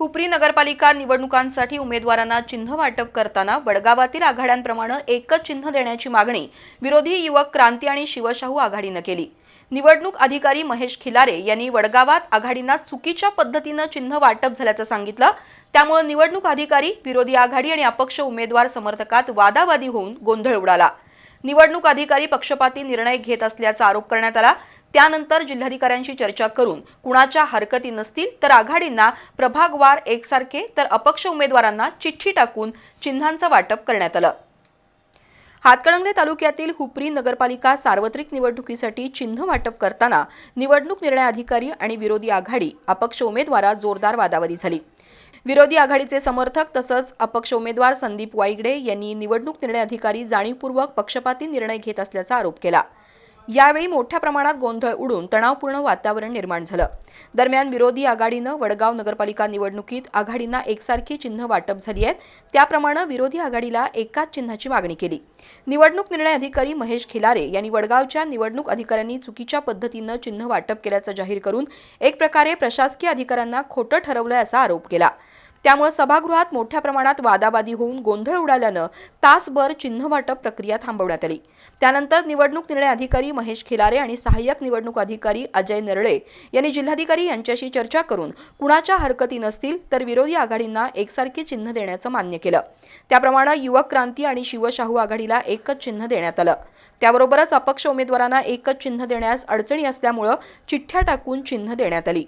हुपरी नगरपालिका निवडणुकांसाठी उमेदवारांना चिन्ह वाटप करताना वडगावातील आघाड्यांप्रमाणे एकच चिन्ह देण्याची मागणी विरोधी युवक क्रांती आणि शिवशाहू आघाडीनं केली. निवडणूक अधिकारी महेश खिलारे यांनी वडगावात आघाडींना चुकीच्या पद्धतीनं चिन्ह वाटप झाल्याचं सांगितलं. त्यामुळे निवडणूक अधिकारी विरोधी आघाडी आणि अपक्ष उमेदवार समर्थकात वादावादी होऊन गोंधळ उडाला. निवडणूक अधिकारी पक्षपाती निर्णय घेत असल्याचा आरोप करण्यात आला. त्यानंतर जिल्हाधिकाऱ्यांशी चर्चा करून कुणाच्या हरकती नसतील तर आघाडींना प्रभागवार एकसारखे तर अपक्ष उमेदवारांना चिठ्ठी टाकून चिन्हांचं वाटप करण्यात आलं. हातकणंगले तालुक्यातील हुपरी नगरपालिका सार्वत्रिक निवडणुकीसाठी चिन्ह वाटप करताना निवडणूक निर्णय अधिकारी आणि विरोधी आघाडी अपक्ष उमेदवारात जोरदार वादावादी झाली. विरोधी आघाडीचे समर्थक तसंच अपक्ष उमेदवार संदीप वाईगडे यांनी निवडणूक निर्णय अधिकारी जाणीवपूर्वक पक्षपाती निर्णय घेत असल्याचा आरोप केला. यावेळी मोठ्या प्रमाणात गोंधळ उडून तणावपूर्ण वातावरण निर्माण झालं. दरम्यान विरोधी आघाडीनं वडगाव नगरपालिका निवडणुकीत आघाडींना एकसारखी चिन्ह वाटप झाली आहेत. त्याप्रमाणे विरोधी आघाडीला एकाच चिन्हाची मागणी केली. निवडणूक निर्णय अधिकारी महेश खिलारे यांनी वडगावच्या निवडणूक अधिकाऱ्यांनी चुकीच्या पद्धतीनं चिन्ह वाटप केल्याचं जाहीर करून एक प्रकारे प्रशासकीय अधिकाऱ्यांना खोटं ठरवलंय असा आरोप केला. त्यामुळे सभागृहात मोठ्या प्रमाणात वादावादी होऊन गोंधळ उडाल्यानं तासभर चिन्ह वाटप प्रक्रिया थांबवण्यात आली. त्यानंतर निवडणूक निर्णय अधिकारी महेश खिलारे आणि सहाय्यक निवडणूक अधिकारी अजय नरळे यांनी जिल्हाधिकारी यांच्याशी चर्चा करून कुणाच्या हरकती नसतील तर विरोधी आघाडींना एकसारखी चिन्ह देण्याचं मान्य केलं. त्याप्रमाणे युवक क्रांती आणि शिवशाहू आघाडीला एकच चिन्ह देण्यात आलं. त्याबरोबरच अपक्ष उमेदवारांना एकच चिन्ह देण्यास अडचणी असल्यामुळं चिठ्ठ्या टाकून चिन्ह देण्यात आली.